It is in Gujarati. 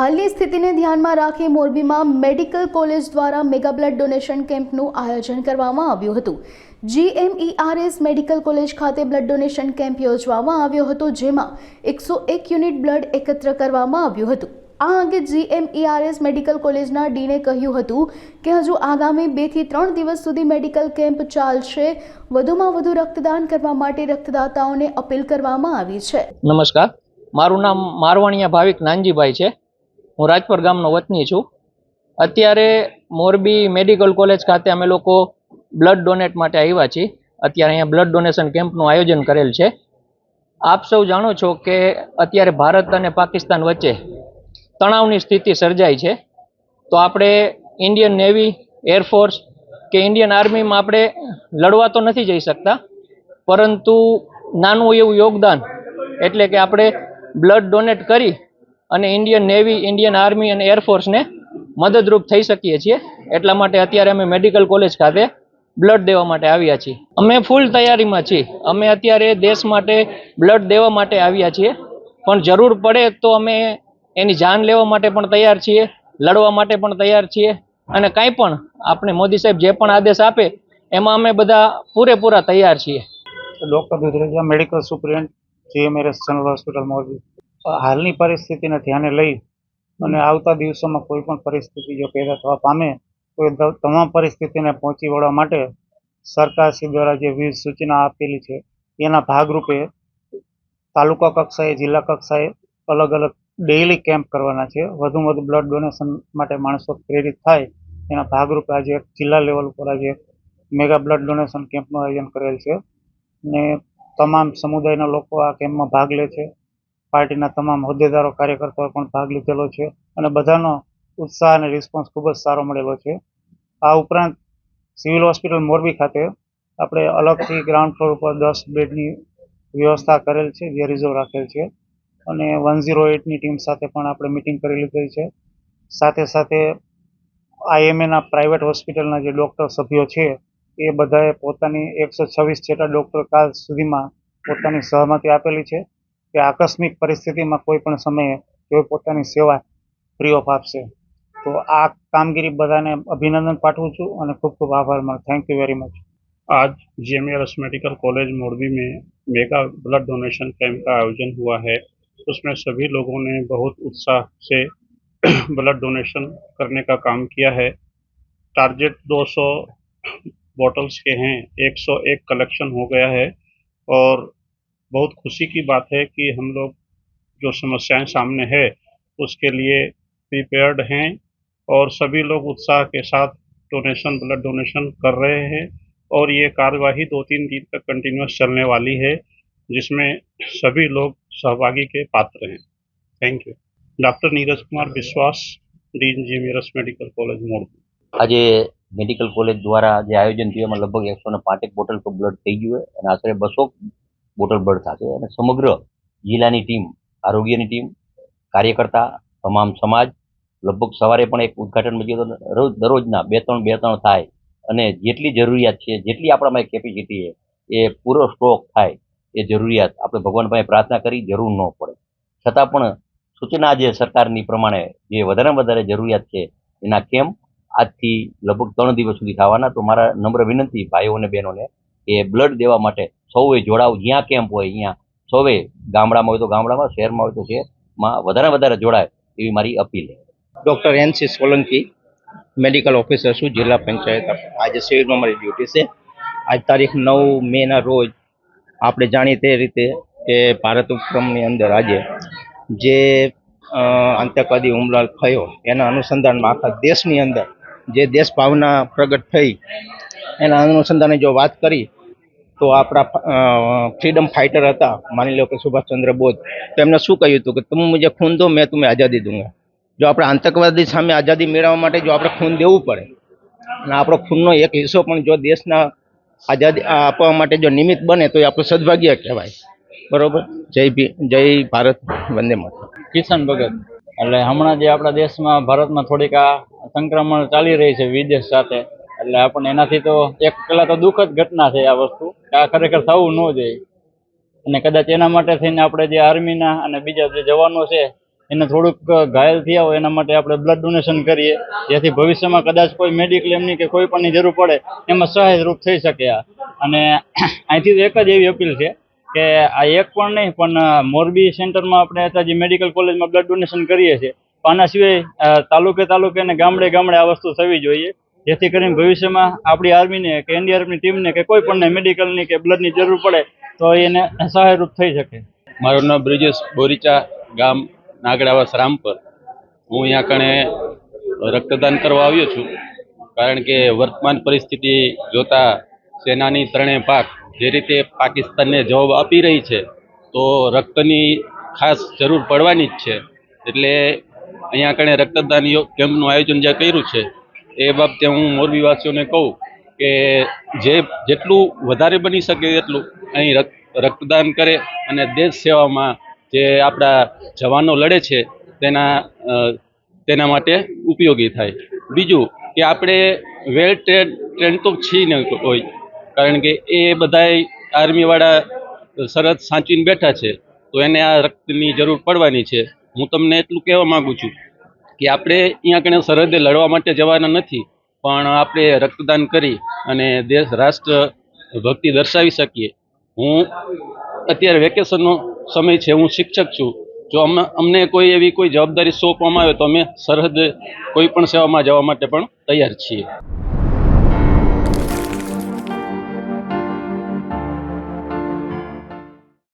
હાલની સ્થિતિને ધ્યાનમાં રાખી મોરબીમાં મેડિકલ કોલેજ દ્વારા મેગા બ્લડ ડોનેશન કેમ્પનું આયોજન કરવામાં આવ્યું હતું. જીએમઈઆરએસ મેડિકલ કોલેજ ખાતે બ્લડ ડોનેશન કેમ્પ યોજવામાં આવ્યો હતો, જેમાં એકસો એક યુનિટ બ્લડ એકત્ર કરવામાં આવ્યું હતું. આ અંગે જીએમઈઆરએસ મેડિકલ કોલેજના ડીને કહ્યું હતું કે હજુ આગામી બેથી ત્રણ દિવસ સુધી મેડિકલ કેમ્પ ચાલશે. વધુમાં વધુ રક્તદાન કરવા માટે રક્તદાતાઓને અપીલ કરવામાં આવી છે. નમસ્કાર. મારું નામ મારવાણિયા ભાવિક નાનજીભાઈ છે. હું રાજપર ગામનો વતની છું. અત્યારે મોરબી મેડિકલ કોલેજ ખાતે અમે લોકો બ્લડ ડોનેટ માટે આવ્યા છીએ. અત્યારે અહીંયા બ્લડ ડોનેશન કેમ્પનું આયોજન કરેલ છે. આપ સૌ જાણો છો કે અત્યારે ભારત અને પાકિસ્તાન વચ્ચે તણાવની સ્થિતિ સર્જાઈ છે. તો આપણે ઇન્ડિયન નેવી એરફોર્સ કે ઇન્ડિયન આર્મીમાં આપણે લડવા તો નથી જઈ શકતા, પરંતુ નાનું એવું યોગદાન એટલે કે આપણે બ્લડ ડોનેટ કરી અને ઇન્ડિયન નેવી ઇન્ડિયન આર્મી અને એરફોર્સને મદદરૂપ થઈ શકીએ છીએ. એટલા માટે અત્યારે અમે મેડિકલ કોલેજ ખાતે બ્લડ દેવા માટે આવ્યા છીએ. અમે ફૂલ તૈયારીમાં છીએ. અમે અત્યારે દેશ માટે બ્લડ દેવા માટે આવ્યા છીએ. પણ જરૂર પડે તો અમે એની જાન લેવા માટે પણ તૈયાર છીએ, લડવા માટે પણ તૈયાર છીએ. અને કાંઈ પણ આપણે મોદી સાહેબ જે પણ આદેશ આપે, એમાં અમે બધા પૂરેપૂરા તૈયાર છીએ. Doctor medical superintendent GMRS general hospital Morbi. હાલની પરિસ્થિતિને ધ્યાને લઈ અને આવતા દિવસોમાં કોઈ પણ પરિસ્થિતિ જો પેદા થવા પામે, તો એ તમામ પરિસ્થિતિને પહોંચી વળવા માટે સરકારશ્રી દ્વારા જે વિવિધ સૂચના આપેલી છે, એના ભાગરૂપે તાલુકા કક્ષાએ, જિલ્લા કક્ષાએ અલગ અલગ ડેઇલી કેમ્પ કરવાના છે. વધુમાં વધુ બ્લડ ડોનેશન માટે માણસો પ્રેરિત થાય, એના ભાગરૂપે આજે જિલ્લા લેવલ ઉપર આજે મેગા બ્લડ ડોનેશન કેમ્પનું આયોજન કરેલ છે. ને તમામ સમુદાયના લોકો આ કેમ્પમાં ભાગ લે છે. પાર્ટીના તમામ હોદ્દેદારો, કાર્યકર્તાઓ પણ ભાગ લીધેલો છે અને બધાનો ઉત્સાહ અને રિસ્પોન્સ ખૂબ જ સારો મળેલો છે. આ ઉપરાંત સિવિલ હોસ્પિટલ મોરબી ખાતે આપણે અલગથી ગ્રાઉન્ડ ફ્લોર ઉપર દસ બેડની વ્યવસ્થા કરેલ છે, જે રિઝર્વ રાખેલ છે. અને વન ઝીરો એટની ટીમ સાથે પણ આપણે મિટિંગ કરી લીધેલી છે. સાથે સાથે આઈએમએના પ્રાઇવેટ હોસ્પિટલના જે ડૉક્ટર સભ્યો છે, એ બધાએ પોતાની એકસો છવ્વીસ જેટલા ડૉક્ટર કાલ સુધીમાં પોતાની સહમતી આપેલી છે. કે આકસ્મિક પરિસ્થિતિમાં કોઈ પણ સમયે તેઓ પોતાની સેવા ફ્રી ઓફ આપશે તો આ કામગીરી બધાને અભિનંદન પાઠવું છું અને ખૂબ ખૂબ આભાર માનો થેન્ક યુ વેરી મચ आज जीएमआरएस मेडिकल कॉलेज मोरबी में मेगा ब्लड डोनेशन कैंप का आयोजन हुआ है उसमें सभी लोगों ने बहुत उत्साह से ब्लड डोनेशन करने का काम किया है टारगेट 200 बॉटल्स के हैं 101 कलेक्शन हो गया है और बहुत खुशी की बात है कि हम लोग जो समस्याएं सामने है उसके लिए प्रिपेयर्ड हैं और सभी लोग उत्साह के साथ डोनेशन ब्लड डोनेशन कर रहे हैं और ये कार्यवाही दो तीन दिन तक कंटिन्यूस चलने वाली है जिसमें सभी लोग सहभागी के पात्र हैं thank you doctor Neeraj Kumar Vishwas dean ji मेरस medical college Morbi આજે મેડિકલ કોલેજ દ્વારા જે આયોજન થયું એમાં લગભગ એકસો ને પાંચેક બોટલ તો બ્લડ થઈ ગયું હોય અને આશરે બસો બ્લડ થશે અને સમગ્ર જિલ્લાની ટીમ, આરોગ્યની ટીમ, કાર્યકર્તા, તમામ સમાજ, લગભગ સવારે પણ એક ઉદઘાટન મચી રોજ, દરરોજના બે ત્રણ બે ત્રણ થાય અને જેટલી જરૂરિયાત છે, જેટલી આપણામાં કેપેસિટી છે, એ પૂરો સ્ટોક થાય એ જરૂરિયાત આપણે ભગવાન પાસે પ્રાર્થના કરી જરૂર ન પડે. છતાં પણ સૂચના જે સરકારની પ્રમાણે જે વધારેમાં વધારે જરૂરિયાત છે, એના કેમ્પ આજથી લગભગ ત્રણ દિવસ સુધી થવાના, તો મારા નમ્ર વિનંતી ભાઈઓ અને બહેનોને કે બ્લડ દેવા માટે સૌએ જોડાવ. જ્યાં કેમ્પ હોય અહીંયા. સૌએ ગામડામાં હોય તો ગામડામાં, શહેરમાં હોય તો શહેરમાં વધારે વધારે જોડાય એવી મારી appeal doctor N C Solanki, medical officer છું, જિલ્લા પંચાયત. આજે સિવિલમાં મારી ડ્યુટી છે. આજ તારીખ નવ મેના રોજ આપણે જાણીએ તે રીતે કે ભારત ઉપક્રમની અંદર આજે જે આતંકવાદી હુમલો થયો, એના અનુસંધાનમાં આખા દેશની અંદર જે દેશ ભાવના પ્રગટ થઈ, એના અનુસંધાને જો વાત કરી તો આપણા ફ્રીડમ ફાઇટર હતા. માની લો કે સુભાષચંદ્ર બોઝ. તો એમને શું કહ્યું હતું કે તમે મુજબ ખૂન દો, મેં તમે આઝાદી દૂંગા જો આપણે આતંકવાદી સામે આઝાદી મેળવવા માટે જો આપણે ખૂન દેવું પડે, અને આપણો ખૂનનો એક હિસ્સો પણ જો દેશના આઝાદી આપવા માટે જો નિમિત્ત બને, તો એ આપણું સદભાગ્ય કહેવાય. બરોબર? જય જય ભારત, વંદે માતરમ. કિશન ભગત, એટલે હમણાં જે આપણા દેશમાં ભારતમાં થોડીક આ સંક્રમણ ચાલી રહી છે વિદેશ સાથે એટલે આપણને એનાથી તો એક પેલા તો દુઃખદ ઘટના છે આ વસ્તુ આ ખરેખર થવું ન જોઈએ. અને કદાચ એના માટે થઈને આપણે જે આર્મીના અને બીજા જે જવાનો છે, એને થોડુંક ઘાયલ થયા હોય એના માટે આપણે બ્લડ ડોનેશન કરીએ, જેથી ભવિષ્યમાં કદાચ કોઈ મેડિક્લેમની કે કોઈ પણની જરૂર પડે, એમાં સહાયરૂપ થઈ શકે આ. અને અહીંથી એક જ એવી અપીલ છે, કે આ એક પણ નહીં, પણ મોરબી સેન્ટરમાં આપણે અત્યારે મેડિકલ કોલેજમાં બ્લડ ડોનેશન કરીએ છીએ, પણ આના સિવાય તાલુકે તાલુકે અને ગામડે ગામડે આ વસ્તુ થવી જોઈએ. જેથી કરીને ભવિષ્યમાં આપણી આર્મીને કે એનડીઆરએફની ટીમને કે કોઈ પણને મેડિકલની કે બ્લડની જરૂર પડે, તો એને સહાયરૂપ થઈ શકે. મારું નામ બ્રિજેશ બોરીચા ગામ નાગડાવાસ રામપર. હું અહીંયા કણે રક્તદાન કરવા આવ્યો છું, કારણ કે વર્તમાન પરિસ્થિતિ જોતા સેનાની ત્રણેય પાક જે રીતે પાકિસ્તાનને જવાબ આપી રહી છે, તો રક્તની ખાસ જરૂર પડવાની જ છે. એટલે અહીંયા કણે રક્તદાન કેમ્પનું આયોજન જે કર્યું છે એ બાબતે હું મોરબીવાસીઓને કહું કે જે જેટલું વધારે બની શકે એટલું અહીં રક્ત રક્તદાન કરે અને દેશ સેવામાં જે આપણા જવાનો લડે છે તેના તેના માટે ઉપયોગી થાય. બીજું કે આપણે વેલ ટ્રેન ટ્રેન તો છીએ ને હોય, કારણ કે એ બધાય આર્મીવાળા સરહદ સાંચીને બેઠા છે, તો એને આ રક્તની જરૂર પડવાની છે. હું તમને એટલું કહેવા માગું છું કે આપણે અહીંયા કણે સરહદે લડવા માટે જવાના નથી, પણ આપણે રક્તદાન કરી અને દેશ રાષ્ટ્ર ભક્તિ દર્શાવી શકીએ. હું અત્યારે વેકેશનનો સમય છે, હું શિક્ષક છું. જો અમને અમને કોઈ એવી કોઈ જવાબદારી સોંપવામાં આવે તો અમે સરહદ કોઈ પણ સેવામાં જવા માટે પણ તૈયાર છીએ.